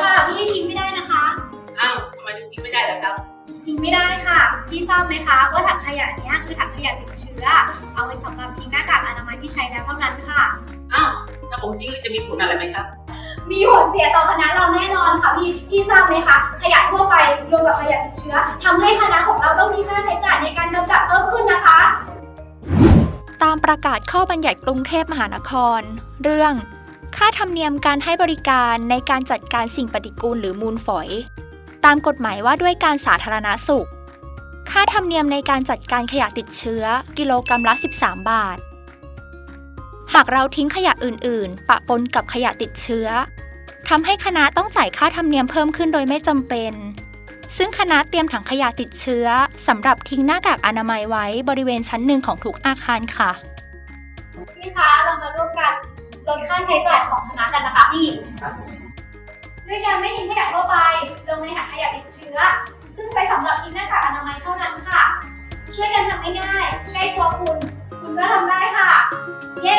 เดี๋ยวค่ะ พี่ทิ้งไม่ได้นะคะ อ้าวทำไมถึงทิ้งไม่ได้ล่ะครับ ทิ้งไม่ได้ค่ะ พี่ทราบไหมคะว่าถังขยะเนี้ยคือถังขยะติดเชื้อ เอาไว้สำหรับทิ้งหน้ากากอนามัยที่ใช้แล้วเท่านั้นค่ะ อ้าวถ้าผมทิ้งแล้วจะมีผลอะไรไหมครับ มีผลเสียต่อคณะเราแน่นอนค่ะพี่ พี่ทราบไหมคะขยะทั่วไปรวมกับขยะติดเชื้อทำให้คณะของเราต้องมีค่าใช้จ่ายในการกำจัดเพิ่มขึ้นนะคะ ตามประกาศข้อบัญญัติกรุงเทพมหานคร เรื่อง ค่าธรรมเนียมการให้บริการในการจัดการสิ่งปฏิกูลหรือมูลฝอย ตามกฎหมายว่าด้วยการสาธารณสุข ค่าธรรมเนียมในการจัดการขยะติดเชื้อ กิโลกรัมละ 13 บาท หากเราทิ้งขยะอื่น ๆ ปะปนกับขยะติดเชื้อทำให้คณะต้องจ่ายค่าธรรมเนียมเพิ่มขึ้นโดยไม่จำเป็น ซึ่งคณะเตรียมถังขยะติดเชื้อสำหรับทิ้งหน้ากากอนามัยไว้บริเวณชั้นหนึ่งของทุกอาคารค่ะพี่คะเรามาร่วมกัน ลดค่าใช้จ่ายของคณะกันนะคะพี่ด้วยการไม่ทิ้งขยะทั่วไป ลงในถังขยะติดเชื้อ ซึ่งไปสำหรับทิ้งหน้ากากอนามัยเท่านั้นค่ะ ช่วยกันทำง่ายๆใกล้ตัวคุณ คุณก็ทำได้ค่ะ เย้